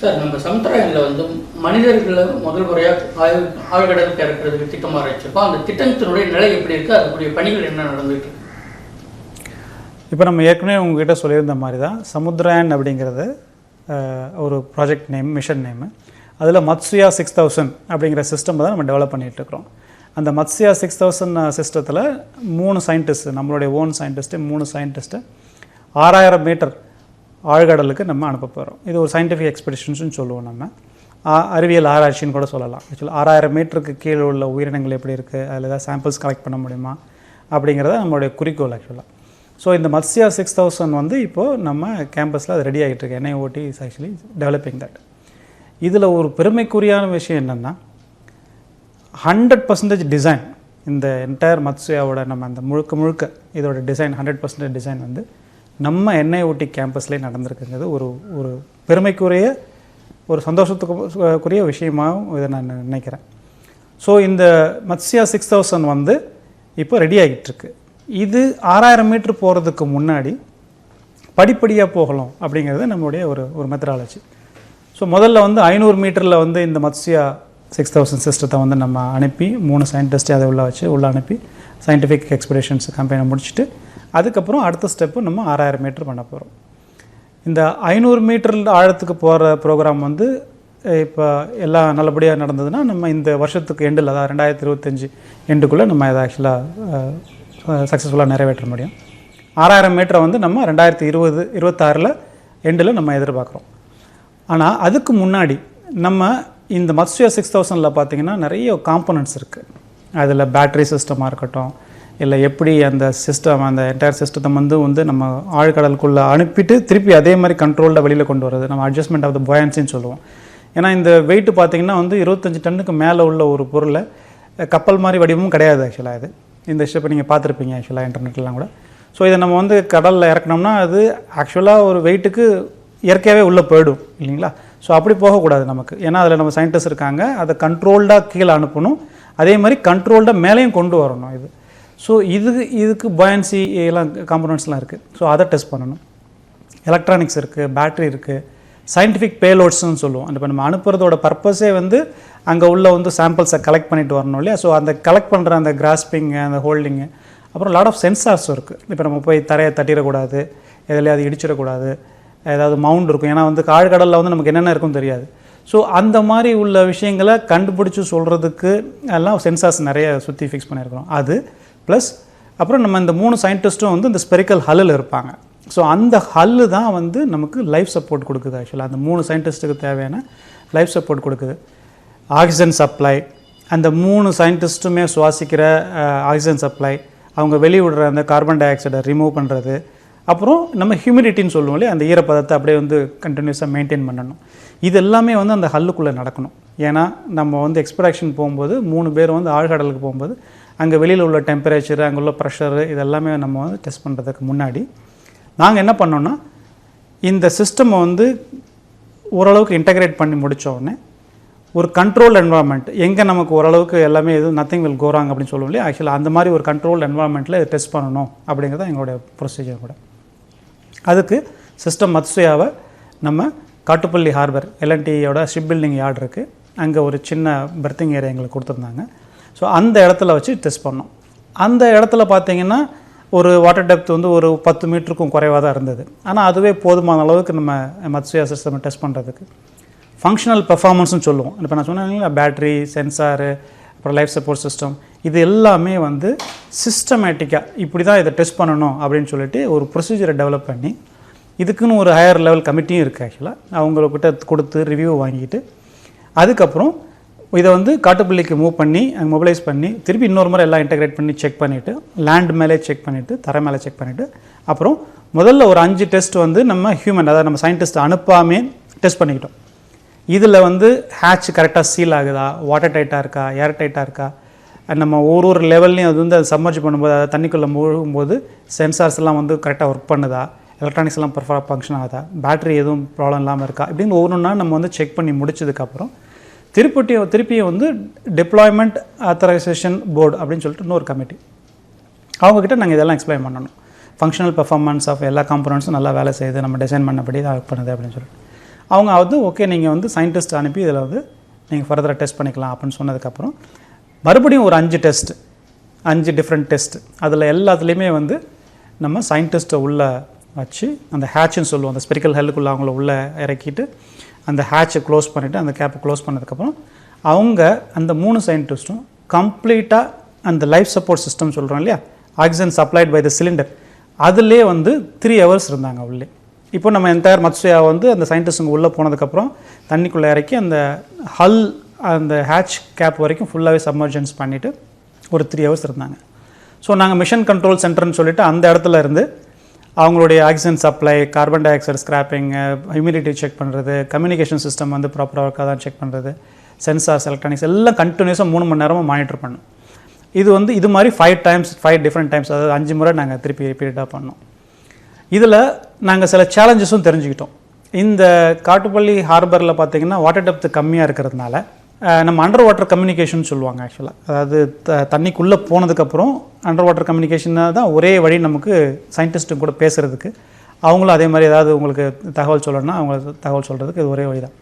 Sir நம்ம சமுத்திராயனில் வந்து மனிதர்களை முதல் முறையாக ஆய்வு ஆழ்கடலுக்கு இறக்குறதுக்கு திட்டமாக இருந்துச்சுப்போ அந்த திட்டத்தினுடைய நிலை எப்படி இருக்குது அதுக்குரிய பணிகள் என்ன நடந்துட்டு இருக்கு? இப்போ நம்ம ஏற்கனவே உங்ககிட்ட சொல்லியிருந்த மாதிரி தான் சமுத்ராயன் அப்படிங்கிறது ஒரு ப்ராஜெக்ட் நேம் மிஷன் நேமு அதில் மத்ஸ்யா சிக்ஸ் தௌசண்ட் அப்படிங்கிற சிஸ்டம் தான் நம்ம டெவலப் பண்ணிகிட்டு இருக்கிறோம். அந்த மத்ஸ்யா சிக்ஸ் தௌசண்ட் சிஸ்டத்தில் மூணு சயின்டிஸ்ட்டு நம்மளுடைய ஓன் சயின்டிஸ்ட்டு மூணு சயின்டிஸ்ட்டு ஆறாயிரம் மீட்டர் ஆழ்கடலுக்கு நம்ம அனுப்ப போகிறோம் இது ஒரு சயின்டிஃபிக் எக்ஸ்பெடிஷன்ஸ்னு சொல்லுவோம் நம்ம. அறிவியல் ஆராய்ச்சின்னு கூட சொல்லலாம். ஆக்சுவலாக ஆறாயிரம் மீட்டருக்கு கீழே உள்ள உயிரினங்கள் எப்படி இருக்குது அதில் ஏதாவது சாம்பிள்ஸ் கலெக்ட் பண்ண முடியுமா? அப்படிங்கிறத நம்மளுடைய குறிக்கோள் ஆக்சுவலாக ஸோ இந்த மத்ஸ்யா சிக்ஸ் தௌசண்ட் வந்து இப்போது நம்ம கேம்பஸில் அது ரெடி ஆகிட்டு இருக்கு. NIOT is actually developing that இதில் ஒரு பெருமைக்குரியான விஷயம் என்னென்னா ஹண்ட்ரட் பர்சன்டேஜ் டிசைன் இந்த என்டையர் மத்ஸ்யாவோட நம்ம அந்த முழுக்க முழுக்க இதோட டிசைன் ஹண்ட்ரட் பர்சன்டேஜ் டிசைன் வந்து நம்ம என்ஐஓடி கேம்பஸ்லேயே நடந்திருக்குங்கிறது ஒரு ஒரு பெருமைக்குரிய ஒரு சந்தோஷத்துக்குரிய விஷயமாகவும் இதை நான் நினைக்கிறேன். ஸோ இந்த மத்ஸ்யா சிக்ஸ் தௌசண்ட் வந்து இப்போ ரெடி ஆகிட்டுருக்கு. இது ஆறாயிரம் மீட்ரு போகிறதுக்கு முன்னாடி படிப்படியாக போகலாம் அப்படிங்கிறது நம்மளுடைய ஒரு ஒரு மெத்தடாலஜி ஸோ முதல்ல வந்து ஐநூறு மீட்டரில் வந்து இந்த மத்ஸ்யா சிக்ஸ் தௌசண்ட் சிஸ்டத்தை வந்து நம்ம அனுப்பி மூணு சயின்டிஸ்ட்டை அதை உள்ளே வச்சு உள்ளே அனுப்பி சயின்டிஃபிக் எக்ஸ்பிரேஷன்ஸ் கம்பெனி முடிச்சுட்டு அதுக்கப்புறம் அடுத்த ஸ்டெப்பு நம்ம ஆறாயிரம் மீட்டர் பண்ண போகிறோம் இந்த ஐநூறு மீட்டர் ஆழத்துக்கு போகிற ப்ரோக்ராம் வந்து இப்போ எல்லாம் நல்லபடியாக நடந்ததுன்னா நம்ம இந்த வருஷத்துக்கு எண்டில் அதாவது ரெண்டாயிரத்தி இருபத்தஞ்சி எண்டுக்குள்ளே நம்ம இதை ஆக்சுவலாக சக்ஸஸ்ஃபுல்லாக நிறைவேற்ற முடியும். ஆறாயிரம் மீட்டரை வந்து நம்ம ரெண்டாயிரத்தி இருபது இருபத்தாறில் எண்டில் நம்ம எதிர்பார்க்குறோம். ஆனால் அதுக்கு முன்னாடி நம்ம இந்த மத்ஸ்யா சிக்ஸ் தௌசண்டில் பார்த்தீங்கன்னா நிறைய காம்பனண்ட்ஸ் இருக்குது அதில் பேட்டரி சிஸ்டமாக இருக்கட்டும் இல்லை எப்படி அந்த சிஸ்டம் அந்த என்டையர் சிஸ்டத்தை வந்து வந்து நம்ம ஆழ்கடலுக்குள்ளே அனுப்பிட்டு திருப்பி அதே மாதிரி கண்ட்ரோலில் வெளியில் கொண்டு வர்றது. நம்ம அட்ஜஸ்ட்மெண்ட் ஆஃப் த buoyancy-ன்னு சொல்லுவோம். ஏன்னா இந்த வெயிட் பார்த்தீங்கன்னா வந்து இருபத்தஞ்சி டன்னுக்கு மேலே உள்ள ஒரு பொருளை கப்பல் மாதிரி வடிவமும் கிடையாது ஆக்சுவலாக இது. இந்த ஷிப்பை நீங்கள் பார்த்துருப்பீங்க ஆக்சுவலாக இன்டர்நெட்லாம் கூட. ஸோ இதை நம்ம வந்து கடலில் இறக்குனோம்னா அது ஆக்சுவலாக ஒரு வெயிட்டுக்கு இயற்கையாகவே உள்ளே போயிடும் இல்லைங்களா? ஸோ அப்படி போகக்கூடாது நமக்கு. ஏன்னா அதில் நம்ம சயின்டிஸ்ட் இருக்காங்க அதை கண்ட்ரோல்டாக கீழே அனுப்பணும். அதே மாதிரி கண்ட்ரோல்டாக மேலேயும் கொண்டு வரணும் இது. ஸோ இதுக்கு இதுக்கு பயன்சி எல்லாம் காம்பனன்ட்ஸ்லாம் இருக்குது ஸோ அதை டெஸ்ட் பண்ணணும். எலக்ட்ரானிக்ஸ் இருக்குது பேட்டரி இருக்குது சயின்டிஃபிக் பேலோட்ஸ்னு சொல்லுவோம். அந்த இப்போ நம்ம அனுப்புறதோட பர்பஸே வந்து அங்கே உள்ள வந்து சாம்பிள்ஸை கலெக்ட் பண்ணிட்டு வரணும் இல்லையா? ஸோ அந்த கலெக்ட் பண்ணுற அந்த கிராஸ்பிங்கு அந்த ஹோல்டிங்கு அப்புறம் லாட் ஆஃப் சென்சார்ஸ் இருக்குது இப்போ நம்ம போய் தரையை தட்டிடக்கூடாது. எதுலையாவது இடிச்சிடக்கூடாது. ஏதாவது மவுண்ட் இருக்கும். ஏன்னா வந்து காழ்கடலில் வந்து நமக்கு என்னென்ன இருக்கும் தெரியாது. ஸோ அந்த மாதிரி உள்ள விஷயங்களை கண்டுபிடிச்சி சொல்கிறதுக்கு எல்லாம் சென்சார்ஸ் நிறைய சுற்றி ஃபிக்ஸ் பண்ணியிருக்கிறோம். அது ப்ளஸ் அப்புறம் நம்ம இந்த மூணு சயின்டிஸ்ட்டும் வந்து இந்த ஸ்பெரிக்கல் ஹல்லில் இருப்பாங்க. ஸோ அந்த ஹல்லு தான் வந்து நமக்கு லைஃப் சப்போர்ட் கொடுக்குது ஆக்சுவலாக அந்த மூணு சயின்டிஸ்ட்டுக்கு தேவையான லைஃப் சப்போர்ட் கொடுக்குது. ஆக்சிஜன் சப்ளை அந்த மூணு சயின்டிஸ்ட்டுமே சுவாசிக்கிற ஆக்சிஜன் சப்ளை அவங்க வெளியிடுற அந்த கார்பன் டை ஆக்சைடை ரிமூவ் பண்ணுறது அப்புறம் நம்ம ஹியூமிடிட்டின்னு சொல்லுவோம் இல்லையா? அந்த ஈரப்பதத்தை அப்படியே வந்து கண்டினியூஸாக மெயின்டைன் பண்ணணும். இது எல்லாமே வந்து அந்த ஹல்லுக்குள்ளே நடக்கணும். ஏன்னா நம்ம வந்து எக்ஸ்பெக்டேஷன் போகும்போது மூணு பேர் வந்து ஆழ்கடலுக்கு போகும்போது அங்கே வெளியில் உள்ள டெம்பரேச்சர் அங்கே உள்ள ப்ரெஷரு இதெல்லாமே நம்ம வந்து டெஸ்ட் பண்ணுறதுக்கு முன்னாடி நாங்கள் என்ன பண்ணோம்னா இந்த சிஸ்டமை வந்து ஓரளவுக்கு இன்டகிரேட் பண்ணி முடித்தோடனே ஒரு கண்ட்ரோல் என்வரான்மெண்ட் எங்கே நமக்கு ஓரளவுக்கு எல்லாமே எதுவும் நத்திங் வில் கோராங்க அப்படின்னு சொல்லுவோம் இல்லையா? ஆக்சுவலாக அந்த மாதிரி ஒரு கண்ட்ரோல் என்வரான்மெண்ட்டில் இதை டெஸ்ட் பண்ணணும் அப்படிங்கிறது தான் எங்களுடைய ப்ரொசீஜர் கூட. அதுக்கு சிஸ்டம் மத்சுயாவை நம்ம காட்டுப்பள்ளி ஹார்பர் எல்என்டியோட ஷிப் பில்டிங் யார்டு இருக்குது அங்கே ஒரு சின்ன பெர்த்திங் ஏரியா எங்களுக்கு கொடுத்துருந்தாங்க. ஸோ அந்த இடத்துல வச்சு டெஸ்ட் பண்ணோம். அந்த இடத்துல பார்த்தீங்கன்னா ஒரு வாட்டர் டெப்த் வந்து ஒரு பத்து மீட்டருக்கும் குறைவாக தான் இருந்தது. ஆனால் அதுவே போதுமான அளவுக்கு நம்ம மத்சுயா சிஸ்டம் டெஸ்ட் பண்ணுறதுக்கு ஃபங்க்ஷனல் பெர்ஃபார்மன்ஸ்னு சொல்லுவோம். இப்போ நான் சொன்னேன் பேட்டரி சென்சாரு அப்புறம் லைஃப் சப்போர்ட் சிஸ்டம் இது எல்லாமே வந்து சிஸ்டமேட்டிக்காக இப்படி தான் இதை டெஸ்ட் பண்ணணும் அப்படின்னு சொல்லிட்டு ஒரு ப்ரொசீஜரை டெவலப் பண்ணி இதுக்குன்னு ஒரு ஹையர் லெவல் கமிட்டியும் இருக்குது ஆக்சுவலாக அவங்கக்கிட்ட கொடுத்து ரிவ்யூ வாங்கிட்டு அதுக்கப்புறம் இதை வந்து காட்டுப்பள்ளிக்கு மூவ் பண்ணி மொபைலைஸ் மொபிலைஸ் பண்ணி திருப்பி இன்னொரு முறை எல்லாம் இன்டகிரேட் பண்ணி செக் பண்ணிவிட்டு லேண்ட் மேலே செக் பண்ணிவிட்டு தர மேலே செக் பண்ணிவிட்டு அப்புறம் முதல்ல ஒரு அஞ்சு டெஸ்ட் வந்து நம்ம ஹியூமன் அதாவது நம்ம சயின்டிஸ்ட் அனுப்பாமே டெஸ்ட் பண்ணிக்கிட்டோம். இதில் வந்து ஹேட்ச் கரெக்டாக சீல் ஆகுதா? வாட்டர் டைட்டாக இருக்கா? ஏர் டைட்டாக இருக்கா? நம்ம ஒரு ஒரு லெவல்லையும் அது வந்து அதை சம்மர்ஜ் பண்ணும்போது அதை தண்ணிக்குள்ளே மூழ்கும்போது சென்சார்ஸ் எல்லாம் வந்து கரெக்டாக ஒர்க் பண்ணுதா? எலக்ட்ரானிக்ஸ் எல்லாம் பர்ஃபெக்டாக ஃபங்க்ஷன் ஆகுதா? பேட்டரி எதுவும் ப்ராப்ளம் இல்லாமல் இருக்கா? இப்படின்னு ஒவ்வொன்றா நம்ம வந்து செக் பண்ணி முடிச்சதுக்கப்புறம் திருப்பி திருப்பியும் வந்து டிப்ளாய்மெண்ட் ஆத்தரைசேஷன் போர்டு அப்படின்னு சொல்லிட்டு இன்னொரு கமிட்டி அவங்கக்கிட்ட நாங்கள் இதெல்லாம் எக்ஸ்பிளைன் பண்ணணும். ஃபங்க்ஷனல் பெர்ஃபார்மன்ஸ் ஆஃப் எல்லா காம்பனண்ட்ஸும் நல்லா வேலை செய்யுது நம்ம டிசைன் பண்ணபடி தான் ஒர்க் பண்ணுது அப்படின்னு சொல்லிட்டு. அவங்க வந்து ஓகே நீங்கள் வந்து சயின்டிஸ்ட் அனுப்பி இதில் வந்து நீங்கள் ஃபர்தராக டெஸ்ட் பண்ணிக்கலாம் அப்படின்னு சொன்னதுக்கப்புறம் மறுபடியும் ஒரு அஞ்சு டெஸ்ட் அஞ்சு டிஃப்ரெண்ட் டெஸ்ட் அதில் எல்லாத்துலேயுமே வந்து நம்ம சயின்டிஸ்ட்டை உள்ளே வச்சு அந்த ஹேட்ச்னு சொல்லுவோம். அந்த ஸ்பெரிக்கல் ஹெல்லுக்குள்ளே அவங்கள உள்ளே இறக்கிட்டு அந்த ஹேட்சை க்ளோஸ் பண்ணிவிட்டு அந்த கேப்பை க்ளோஸ் பண்ணதுக்கப்புறம் அவங்க அந்த மூணு சயின்டிஸ்ட்டும் கம்ப்ளீட்டாக அந்த லைஃப் சப்போர்ட் சிஸ்டம் சொல்கிறோம் இல்லையா? Oxygen supplied by the cylinder அதிலே வந்து த்ரீ ஹவர்ஸ் இருந்தாங்க உள்ளே. இப்போ நம்ம என்டையர் மத்ஸ்யா வந்து அந்த சயின்டிஸ்ட்டுங்க உள்ளே போனதுக்கப்புறம் தண்ணிக்குள்ளே இறக்கி அந்த ஹல் அந்த ஹேட்ச் கேப் வரைக்கும் ஃபுல்லாகவே சப்மர்ஜன்ஸ் பண்ணிவிட்டு ஒரு த்ரீ ஹவர்ஸ் இருந்தாங்க. ஸோ நாங்கள் மிஷன் கண்ட்ரோல் சென்டர்னு சொல்லிட்டு அந்த இடத்துல இருந்து அவங்களுடைய oxygen supply carbon dioxide scrubbing humidity check பண்ணுறது கம்யூனிகேஷன் சிஸ்டம் வந்து ப்ராப்பராக இருக்கா தான் செக் பண்ணுறது சென்சார்ஸ் எலக்ட்ரானிக்ஸ் எல்லாம் கண்டினியூஸாக மூணு மணி நேரமாக மானிட்டர் பண்ணும். இது வந்து இது மாதிரி five times five different times அதாவது அஞ்சு முறை நாங்கள் திருப்பி ரிப்பீட்டாக பண்ணோம். இதில் நாங்கள் சில சேலஞ்சஸும் தெரிஞ்சுக்கிட்டோம். இந்த காட்டுப்பள்ளி ஹார்பரில் பார்த்தீங்கன்னா வாட்டர் டெப்த்து கம்மியாக இருக்கிறதுனால நம்ம அண்டர் வாட்டர் கம்யூனிகேஷன் சொல்லுவாங்க ஆக்சுவலாக அதாவது த தண்ணிக்குள்ளே போனதுக்கப்புறம் அண்டர் வாட்டர் கம்யூனிகேஷனாக தான் ஒரே வழி நமக்கு சயின்டிஸ்ட்டு கூட பேசுகிறதுக்கு அவங்களும் அதே மாதிரி ஏதாவது உங்களுக்கு தகவல் சொல்லணும்னா அவங்க தகவல் சொல்கிறதுக்கு இது ஒரே வழி தான்.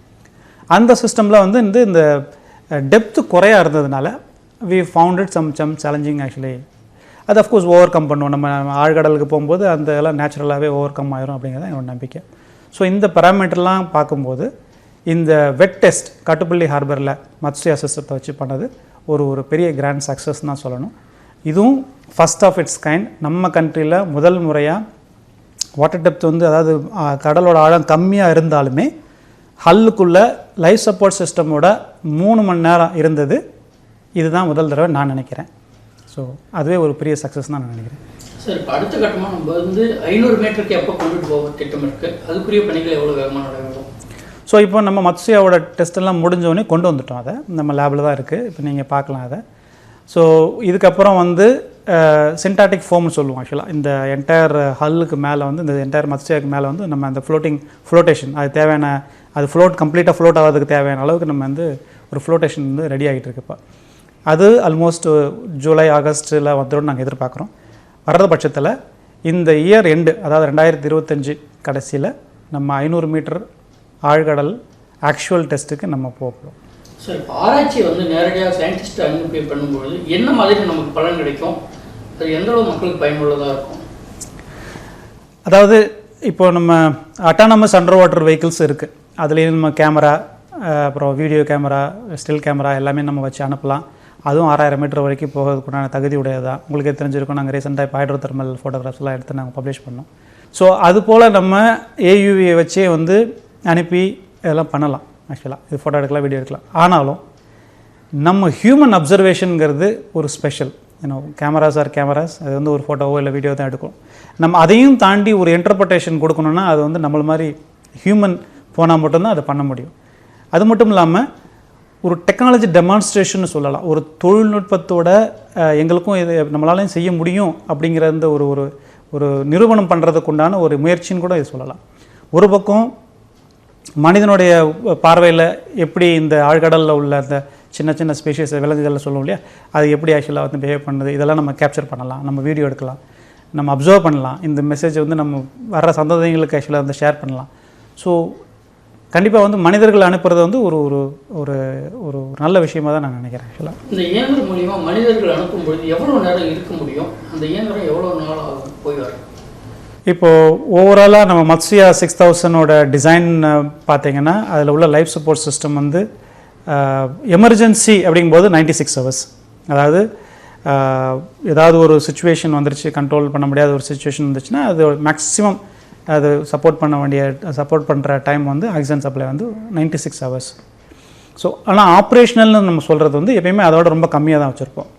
அந்த சிஸ்டமில் வந்து இந்த இந்த டெப்த்து குறையா இருந்ததுனால we founded some some challenging actually அது அஃப்கோர்ஸ் ஓவர் கம் பண்ணுவோம் நம்ம ஆழ்கடலுக்கு போகும்போது அந்த எல்லாம் நேச்சுரலாகவே ஓவர் கம் ஆயிரும் அப்படிங்கிறது என்னோட நம்பிக்கை. ஸோ இந்த பராமீட்டர்லாம் பார்க்கும்போது இந்த வெட் டெஸ்ட் கட்டுப்பள்ளி ஹார்பரில் மத்ஸ்யா சிஸ்டத்தை வச்சு பண்ணது ஒரு ஒரு பெரிய கிராண்ட் சக்ஸஸ் தான் சொல்லணும். இதுவும் ஃபஸ்ட் ஆஃப் இட்ஸ் கைண்ட் நம்ம கண்ட்ரியில் முதல் முறையாக வாட்டர் டெப்த் வந்து அதாவது கடலோட ஆழம் கம்மியாக இருந்தாலுமே ஹல்லுக்குள்ளே லைஃப் சப்போர்ட் சிஸ்டமோட மூணு மணி நேரம் இருந்தது. இதுதான் முதல் தடவை நான் நினைக்கிறேன். ஸோ அதுவே ஒரு பெரிய சக்ஸஸ் தான் நான் நினைக்கிறேன். சார் இப்போ அடுத்த கட்டமாக நம்ம வந்து ஐநூறு மீட்டருக்கு எப்போ கொண்டுட்டு போக திட்டம் இருக்குது அதுக்குரிய பணிகள் எவ்வளோ வேகமாக ஸோ இப்போ நம்ம மத்ஸ்யாவோட டெஸ்ட்டெல்லாம் முடிஞ்சோடனே கொண்டு வந்துட்டோம் அதை. நம்ம லேபில் தான் இருக்குது இப்போ நீங்கள் பார்க்கலாம் அதை. ஸோ இதுக்கப்புறம் வந்து சின்டாட்டிக் ஃபோம்னு சொல்லுவோம் ஆக்சுவலாக இந்த என்டையர் ஹல்லுக்கு மேலே வந்து இந்த என்டையர் மத்ஸ்யாவுக்கு மேலே வந்து நம்ம அந்த ஃப்ளோட்டிங் ஃப்ளோட்டேஷன் அது தேவையான அது ஃப்ளோட் கம்ப்ளீட்டாக ஃப்ளோட் ஆகிறதுக்கு தேவையான அளவுக்கு நம்ம வந்து ஒரு ஃப்ளோட்டேஷன் வந்து ரெடி ஆகிட்டு இருக்குப்பா அது ஆல்மோஸ்ட் ஜூலை ஆகஸ்ட்டில் வந்துடும் நாங்கள் எதிர்பார்க்குறோம். வர்றது பட்சத்தில் இந்த இயர் எண்டு அதாவது ரெண்டாயிரத்தி இருபத்தஞ்சி கடைசியில் நம்ம ஐநூறு மீட்டர் ஆழ்கடல் ஆக்சுவல் டெஸ்ட்டுக்கு நம்ம போகிறோம் சார் இப்போ ஆராய்ச்சி வந்து நேரடியாக சயின்டிஸ்ட் அனுப்பி பண்ணும்பொழுது என்ன மாதிரி நமக்கு பலன் கிடைக்கும்? அது எந்த அளவு மக்களுக்கு பயனுள்ளதாக இருக்கும்? அதாவது இப்போ நம்ம அட்டானமஸ் அண்டர் வாட்டர் வெஹிக்கிள்ஸ் இருக்குது அதுலேயும் நம்ம கேமரா அப்புறம் வீடியோ கேமரா ஸ்டில் கேமரா எல்லாமே நம்ம வச்சு அனுப்பலாம். அதுவும் ஆறாயிரம் மீட்டர் வரைக்கும் போகிறதுக்குண்டான தகுதி உடையதான் உங்களுக்கே தெரிஞ்சிருக்கும். நாங்கள் ரீசெண்டாக இப்போ ஹைட்ரோ தெர்மல் ஃபோட்டோகிராஃப்ஸ்லாம் எடுத்து நாங்கள் பப்ளிஷ் பண்ணோம். ஸோ அது போல் நம்ம ஏயுவியை வச்சே வந்து அனுப்பி இதெல்லாம் பண்ணலாம் ஆக்சுவலாக இது ஃபோட்டோ எடுக்கலாம் வீடியோ எடுக்கலாம். ஆனாலும் நம்ம ஹியூமன் அப்சர்வேஷனுங்கிறது ஒரு ஸ்பெஷல் ஏன்னா கேமராஸ் ஆர் கேமராஸ் அது வந்து ஒரு ஃபோட்டோவோ இல்லை வீடியோ தான் எடுக்கும். நம்ம அதையும் தாண்டி ஒரு இன்டர்பிரட்டேஷன் கொடுக்கணும்னா அது வந்து நம்மள மாதிரி ஹியூமன் போனால் மட்டும்தான் அதை பண்ண முடியும். அது மட்டும் இல்லாமல் ஒரு டெக்னாலஜி டெமான்ஸ்ட்ரேஷன் சொல்லலாம். ஒரு தொழில்நுட்பத்தோட எங்களுக்கும் இது நம்மளாலையும் செய்ய முடியும் அப்படிங்கிற அந்த ஒரு ஒரு ஒரு நிரூபணம் பண்ணுறதுக்கு உண்டான ஒரு முயற்சின்னு கூட இது சொல்லலாம். ஒரு பக்கம் மனிதனுடைய பார்வையில் எப்படி இந்த ஆழ்கடலில் உள்ள அந்த சின்ன சின்ன ஸ்பீஷியஸ் விலங்குகளில் சொல்லுவோம் இல்லையா? அது எப்படி ஆக்சுவலாக வந்து பிஹேவ் பண்ணுது? இதெல்லாம் நம்ம கேப்சர் பண்ணலாம். நம்ம வீடியோ எடுக்கலாம். நம்ம அப்சர்வ் பண்ணலாம். இந்த மெசேஜை வந்து நம்ம வர்ற சந்ததிகளுக்கு ஆக்சுவலாக வந்து ஷேர் பண்ணலாம். ஸோ கண்டிப்பாக வந்து மனிதர்கள் அனுப்புறது வந்து ஒரு ஒரு ஒரு ஒரு நல்ல விஷயமா தான் நான் நினைக்கிறேன் ஆக்சுவலாக இந்த இயந்திரம் மூலியமாக மனிதர்கள் அனுப்பும் பொழுது எவ்வளோ நேரம் இருக்க முடியும்? அந்த இயந்திரம் எவ்வளோ நாள் போய் வரும் இப்போது ஓவராலாக நம்ம மத்ஸ்யா சிக்ஸ் தௌசண்டோட டிசைன் பார்த்தீங்கன்னா அதில் உள்ள லைஃப் சப்போர்ட் சிஸ்டம் வந்து எமர்ஜென்சி அப்படிங்கும்போது 96 சிக்ஸ் ஹவர்ஸ் அதாவது ஏதாவது ஒரு சுச்சுவேஷன் வந்துருச்சு கண்ட்ரோல் பண்ண முடியாத ஒரு சுச்சுவேஷன் வந்துச்சுன்னா அது மேக்ஸிமம் அது சப்போர்ட் பண்ண வேண்டிய சப்போர்ட் பண்ணுற டைம் வந்து ஆக்சிஜன் சப்ளை வந்து 96 சிக்ஸ் ஹவர்ஸ் ஸோ ஆனால் ஆப்ரேஷனல்னு நம்ம சொல்கிறது வந்து எப்பயுமே அதோட ரொம்ப கம்மியாக தான் வச்சுருப்போம்.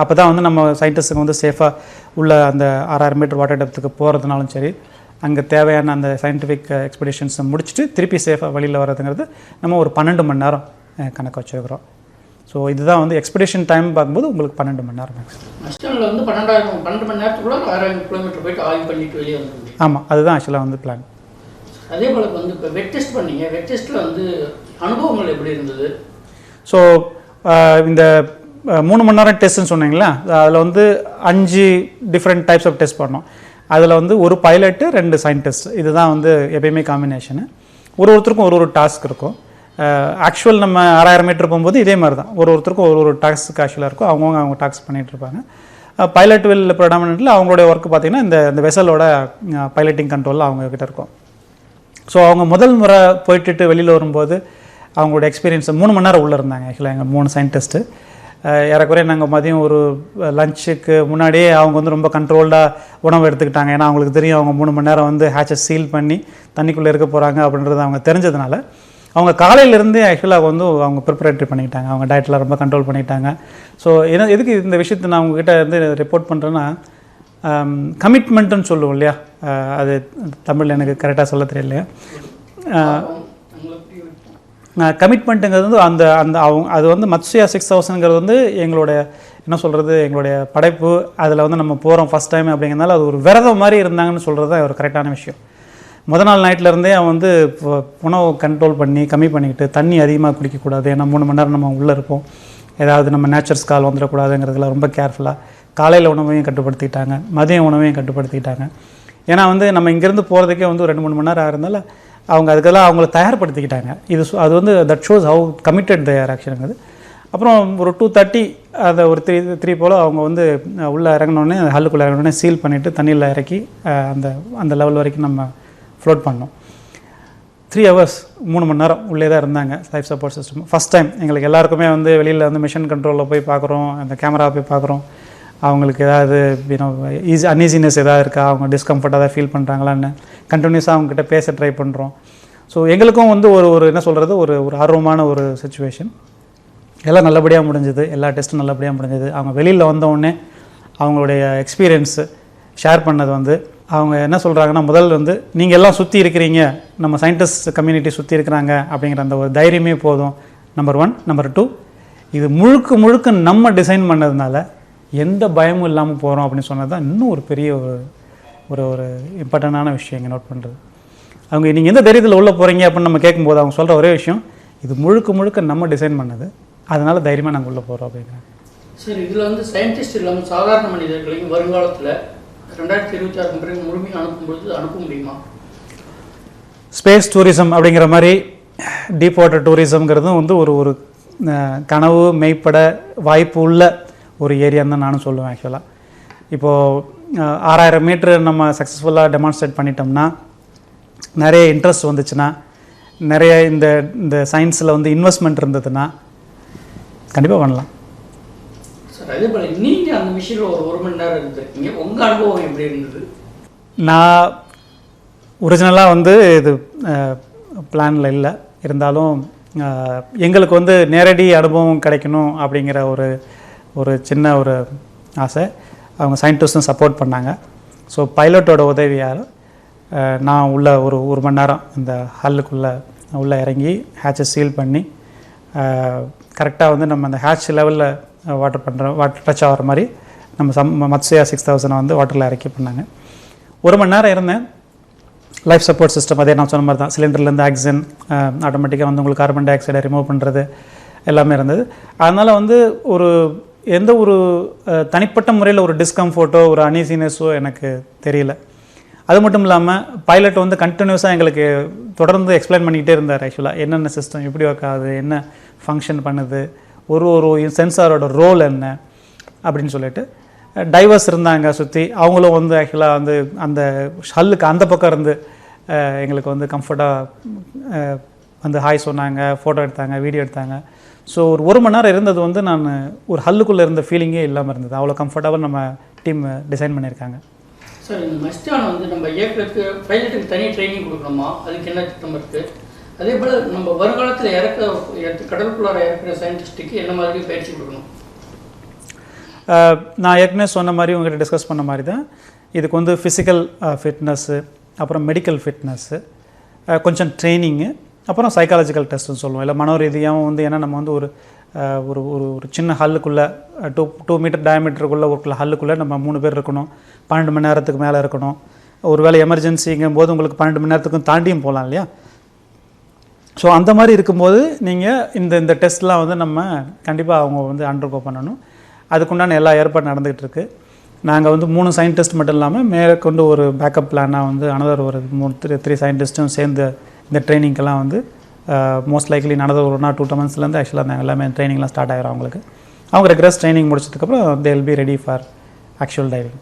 அப்போ தான் வந்து நம்ம சயின்டிஸ்ட்டுக்கு வந்து சேஃபாக உள்ள அந்த ஆறாயிரம் மீட்டர் வாட்டர் டெப்த்துக்கு போகிறதுனாலும் சரி அங்கே தேவையான அந்த சயின்டிஃபிக் எக்ஸ்பெடிஷன்ஸை முடிச்சுட்டு திருப்பி சேஃபாக வெளியில் வர்றதுங்கிறது நம்ம ஒரு பன்னெண்டு மணி நேரம் கணக்கு வச்சுருக்கிறோம். ஸோ இதுதான் வந்து எக்ஸ்பெடிஷன் டைம் பார்க்கும்போது உங்களுக்கு பன்னெண்டு மணி நேரம் மேக்ஸிமம் வந்து பன்னெண்டாயிரம் பன்னெண்டு மணி நேரத்துக்குள்ள ஆறாயிரம் கிலோமீட்டர் போயிட்டு ஆய்வு பண்ணிட்டு வெளியே முடியும் ஆமாம் அதுதான் ஆக்சுவலாக வந்து பிளான் அதே போல வந்து இப்போ வெட் டெஸ்ட் பண்ணீங்க. வெட் டெஸ்ட்டில் வந்து அனுபவங்கள் எப்படி இருந்தது? ஸோ இந்த மூணு மணி நேரம் டெஸ்ட்னு சொன்னீங்களா அதில் வந்து அஞ்சு டிஃப்ரெண்ட் டைப்ஸ் ஆஃப் டெஸ்ட் பண்ணோம். அதில் வந்து ஒரு பைலட்டு ரெண்டு சயின்டிஸ்ட் இதுதான் வந்து எப்பயுமே காம்பினேஷனு ஒரு ஒருத்தருக்கும் ஒரு ஒரு டாஸ்க் இருக்கும். ஆக்சுவல் நம்ம ஆறாயிரம் மீட்டர் போகும்போது இதே மாதிரி தான் ஒரு ஒருத்தருக்கும் ஒரு ஒரு டாஸ்க் ஆக்சுவலாக இருக்கும். அவங்கவுங்க அவங்க டாஸ்க் பண்ணிகிட்டு இருப்பாங்க. பைலட் வில் ப்ரொடாமினெண்ட்டில் அவங்களுடைய ஒர்க் பார்த்தீங்கன்னா இந்த இந்த வெசலோட பைலட்டிங் கண்ட்ரோலில் அவங்கக்கிட்ட இருக்கும். ஸோ அவங்க முதல் முறை போயிட்டுட்டு வெளியில் வரும்போது அவங்களோட எக்ஸ்பீரியன்ஸ் மூணு மணி நேரம் உள்ளே இருந்தாங்க. ஆக்சுவலாக எங்கள் மூணு சயின்டிஸ்ட்டு ஏறக்குறைய நாங்கள் மதியம் ஒரு லஞ்சுக்கு முன்னாடியே அவங்க வந்து ரொம்ப கண்ட்ரோல்டாக உணவு எடுத்துக்கிட்டாங்க. ஏன்னா அவங்களுக்கு தெரியும் அவங்க மூணு மணி நேரம் வந்து ஹேச்சை சீல் பண்ணி தண்ணிக்குள்ளே இருக்க போகிறாங்க அப்படின்றது அவங்க தெரிஞ்சதுனால அவங்க காலையிலேருந்தே ஆக்சுவலாக வந்து அவங்க ப்ரிப்பரேட்டரி பண்ணிக்கிட்டாங்க. அவங்க டயட்டில் ரொம்ப கண்ட்ரோல் பண்ணிட்டாங்க ஸோ என்ன எதுக்கு இந்த விஷயத்தை நான் உங்ககிட்ட வந்து ரிப்போர்ட் பண்ணுறேன்னா கமிட்மெண்ட்டுன்னு சொல்லுவோம் இல்லையா? அது தமிழில் எனக்கு கரெக்டாக சொல்ல தெரியலையா. கமிட்மெண்ட்டுங்கிறது வந்து அந்த அந்த அவங்க அது வந்து மத்ஸ்யா சிக்ஸ் தௌசண்ட்ங்கிறது வந்து எங்களுடைய என்ன சொல்கிறது எங்களுடைய படைப்பு. அதில் வந்து நம்ம போகிறோம் ஃபஸ்ட் டைம் அப்படிங்கிறதுனால அது ஒரு விரதம் மாதிரி இருந்தாங்கன்னு சொல்கிறது தான் ஒரு கரெக்டான விஷயம். முத நாள் நைட்ல இருந்தே அவன் வந்து உணவு கண்ட்ரோல் பண்ணி கம்மி பண்ணிக்கிட்டு தண்ணி அதிகமாக குடிக்கக்கூடாது. ஏன்னா மூணு மணி நேரம் நம்ம உள்ளே இருப்போம். ஏதாவது நம்ம நேச்சர்ஸ் கால் வந்துடக்கூடாதுங்கிறதுல ரொம்ப கேர்ஃபுல்லாக காலையில் உணவையும் கட்டுப்படுத்திக்கிட்டாங்க மதிய உணவையும் கட்டுப்படுத்திக்கிட்டாங்க ஏன்னா வந்து நம்ம இங்கேருந்து போகிறதுக்கே வந்து ரெண்டு மூணு மணி நேரம் ஆகிறதுனால அவங்க அதுக்கெல்லாம் அவங்கள தயார்படுத்திக்கிட்டாங்க. இது அது வந்து தட் ஷோஸ் ஹவு கமிட்டட் தயார் ஆக்ஷனுங்கிறது அப்புறம் ஒரு டூ தேர்ட்டி அதை ஒரு த்ரீ த்ரீ போல் அவங்க வந்து உள்ளே இறங்கினோடனே ஹல்லுக்குள்ளே இறங்கினோடனே சீல் பண்ணிவிட்டு தண்ணியில் இறக்கி அந்த அந்த லெவல் வரைக்கும் நம்ம ஃப்ளோட் பண்ணோம். த்ரீ ஹவர்ஸ் மூணு மணி நேரம் உள்ளே தான் இருந்தாங்க life support system first time எங்களுக்கு எல்லாருக்குமே வந்து வெளியில் வந்து மிஷன் கண்ட்ரோலில் போய் பார்க்குறோம் அந்த கேமரா போய் பார்க்குறோம் அவங்களுக்கு ஏதாவது யூனோ ஈஸி அன்ஈசினஸ் ஏதாவது இருக்கா? அவங்க டிஸ்கம்ஃபர்ட்டாக தான் ஃபீல் பண்ணுறாங்களான்னு கண்டினியூஸாக அவங்ககிட்ட பேச ட்ரை பண்ணுறோம் ஸோ எங்களுக்கும் வந்து ஒரு ஒரு என்ன சொல்கிறது ஒரு ஒரு ஆர்வமான ஒரு சுச்சுவேஷன் எல்லாம் நல்லபடியாக முடிஞ்சது. எல்லா டெஸ்ட்டும் நல்லபடியாக முடிஞ்சது. அவங்க வெளியில் வந்தவுடனே அவங்களுடைய எக்ஸ்பீரியன்ஸு ஷேர் பண்ணது வந்து அவங்க என்ன சொல்கிறாங்கன்னா முதல் வந்து நீங்கள் எல்லாம் சுற்றி இருக்கிறீங்க. நம்ம சயின்டிஸ்ட் கம்யூனிட்டி சுற்றி இருக்கிறாங்க. அப்படிங்கிற அந்த ஒரு தைரியமே போதும். நம்பர் ஒன் நம்பர் டூ இது முழுக்க முழுக்க நம்ம டிசைன் பண்ணதுனால எந்த பயமும் இல்லாமல் போகிறோம் அப்படின்னு சொன்னது தான் இன்னும் ஒரு பெரிய ஒரு ஒரு ஒரு இம்பார்ட்டண்டான விஷயம் இங்கே நோட் பண்ணுறது அவங்க நீங்கள் எந்த தைரியத்தில் உள்ளே போகிறீங்க அப்படின்னு நம்ம கேட்கும்போது அவங்க சொல்கிற ஒரே விஷயம் இது முழுக்க முழுக்க நம்ம டிசைன் பண்ணது அதனால தைரியமாக நாங்கள் உள்ளே போகிறோம் அப்படிங்கிறாங்க. சரி இதில் வந்து சயின்டிஸ்ட் இல்லாமல் சாதாரண மனிதர்களையும் வருங்காலத்தில் ரெண்டாயிரத்தி இருபத்தி ஆறு பிறகு முழுமையாக அனுப்பும்பொழுது அனுப்ப முடியுமா? ஸ்பேஸ் டூரிசம் அப்படிங்கிற மாதிரி டீப் வாட்டர் டூரிசம்ங்கிறதும் வந்து ஒரு ஒரு கனவு மெய்ப்பட வாய்ப்பு உள்ள ஒரு ஏரியான்னு தான் நானும் சொல்லுவேன் ஆக்சுவலாக இப்போது ஆறாயிரம் மீட்ரு நம்ம சக்ஸஸ்ஃபுல்லாக டெமான்ஸ்ட்ரேட் பண்ணிட்டோம்னா நிறைய இன்ட்ரெஸ்ட் வந்துச்சுன்னா நிறைய இந்த இந்த சயின்ஸில் வந்து இன்வெஸ்ட்மெண்ட் இருந்ததுன்னா கண்டிப்பாக பண்ணலாம். சார் அதே போல் நீங்கள் அந்த மிஷினில் ஒரு ஒரு மணி நேரம் இருந்திருக்கீங்க. உங்கள் அனுபவம் எப்படி இருந்தது? நான் ஒரிஜினலாக வந்து இது பிளானில் இல்லை. இருந்தாலும் எங்களுக்கு வந்து நேரடி அனுபவம் கிடைக்கணும் அப்படிங்கிற ஒரு ஒரு சின்ன ஒரு ஆசை. அவங்க சயின்டிஸ்டும் சப்போர்ட் பண்ணாங்க. ஸோ பைலட்டோட உதவியால் நான் உள்ள ஒரு ஒரு மணி நேரம் இந்த ஹல்லுக்குள்ளே உள்ளே இறங்கி ஹேட்சை சீல் பண்ணி கரெக்டாக வந்து நம்ம அந்த ஹேட்ச் லெவலில் வாட்டர் பண்ணுற வாட்டர் டச் ஆகிற மாதிரி நம்ம சம் மத்ஸ்யா சிக்ஸ் தௌசண்ட் வந்து வாட்டரில் இறக்கி பண்ணாங்க. ஒரு மணி நேரம் இருந்தேன். லைஃப் சப்போர்ட் சிஸ்டம் அதே நான் சொன்ன மாதிரி தான். சிலிண்டர்லேருந்து ஆக்சிஜன் ஆட்டோமேட்டிக்காக வந்து உங்களுக்கு கார்பன் டை ஆக்சைடை ரிமூவ் பண்ணுறது எல்லாமே இருந்தது. அதனால் வந்து ஒரு எந்த ஒரு தனிப்பட்ட முறையில் ஒரு டிஸ்கம்ஃபோர்ட்டோ ஒரு அனீசினஸோ எனக்கு தெரியல. அது மட்டும் இல்லாமல் பைலட் வந்து கண்டினியூஸாக எங்களுக்கு தொடர்ந்து எக்ஸ்பிளைன் பண்ணிக்கிட்டே இருந்தார் ஆக்சுவலாக என்னென்ன சிஸ்டம் எப்படி ஒர்க் ஆகுது என்ன ஃபங்க்ஷன் பண்ணுது ஒரு ஒரு சென்சாரோட ரோல் என்ன அப்படின்னு சொல்லிட்டு டைவர்ஸ் இருந்தாங்க சுற்றி அவங்களும் வந்து ஆக்சுவலாக வந்து அந்த ஷல்லுக்கு அந்த பக்கம் இருந்து எங்களுக்கு வந்து கம்ஃபர்ட்டாக வந்து ஹாய் சொன்னாங்க ஃபோட்டோ எடுத்தாங்க வீடியோ எடுத்தாங்க. ஸோ ஒரு ஒரு மணி நேரம் இருந்தது வந்து நான் ஒரு ஹல்லுக்குள்ளே இருந்த ஃபீலிங்கே இல்லாமல் இருந்தது. அவ்வளோ கம்ஃபர்டபுள் நம்ம டீம் டிசைன் பண்ணியிருக்காங்க. சார் இந்த மஸ்டான் வந்து நம்ம இயக்கத்துக்கு பைலட்டுக்கு தனி ட்ரைனிங் கொடுக்கணுமா? அதுக்கு என்ன திட்டம் இருக்குது அதே போல் நம்ம வருங்காலத்தில் இறக்க கடலுக்குள்ளார இறக்குற சயின்டிஸ்ட்டுக்கு என்ன மாதிரி பயிற்சி கொடுக்கணும்? நான் ஏற்கனவே சொன்ன மாதிரி உங்கள்கிட்ட டிஸ்கஸ் பண்ண மாதிரி தான். இதுக்கு வந்து ஃபிசிக்கல் ஃபிட்னஸ்ஸு அப்புறம் மெடிக்கல் ஃபிட்னஸ்ஸு கொஞ்சம் ட்ரைனிங்கு அப்புறம் சைக்காலஜிக்கல் டெஸ்ட்டுன்னு சொல்லுவோம். இல்லை மனோ ரீதியாகவும் வந்து ஏன்னா நம்ம வந்து ஒரு ஒரு ஒரு ஒரு சின்ன ஹல்லுக்குள்ளே டூ டூ மீட்டர் டயமீட்டருக்குள்ளே ஒரு ஹல்லுக்குள்ளே நம்ம மூணு பேர் இருக்கணும். பன்னெண்டு மணி நேரத்துக்கு மேலே இருக்கணும். ஒரு வேளை எமர்ஜென்சிங்கும் போது உங்களுக்கு பன்னெண்டு மணி நேரத்துக்கும் தாண்டியும் போகலாம் இல்லையா? ஸோ அந்த மாதிரி இருக்கும்போது நீங்கள் இந்த இந்த டெஸ்ட்லாம் வந்து நம்ம கண்டிப்பாக அவங்க வந்து அண்டர்கோ பண்ணணும். அதுக்குண்டான எல்லா ஏற்பாடும் நடந்துகிட்டு இருக்குது நாங்கள் வந்து மூணு சயின்டிஸ்ட் மட்டும் இல்லாமல் மேற்கொண்டு ஒரு பேக்கப் பிளானாக வந்து அனதர் ஒரு மூணு த்ரீ த்ரீ சயின்டிஸ்ட்டும் சேர்ந்து இந்த ட்ரைனிங்கெல்லாம் வந்து மோஸ்ட் லைக்லி நடந்த ஒரு நாள் டூ மந்த்ஸ்லேருந்து ஆக்சுவலாக அந்த எல்லாமே ட்ரைனிங்லாம் ஸ்டார்ட் ஆகிடும் அவங்களுக்கு. அவங்க ரெக்ரஸ் ட்ரைனிங் முடிச்சதுக்கப்புறம் they will be ready for actual diving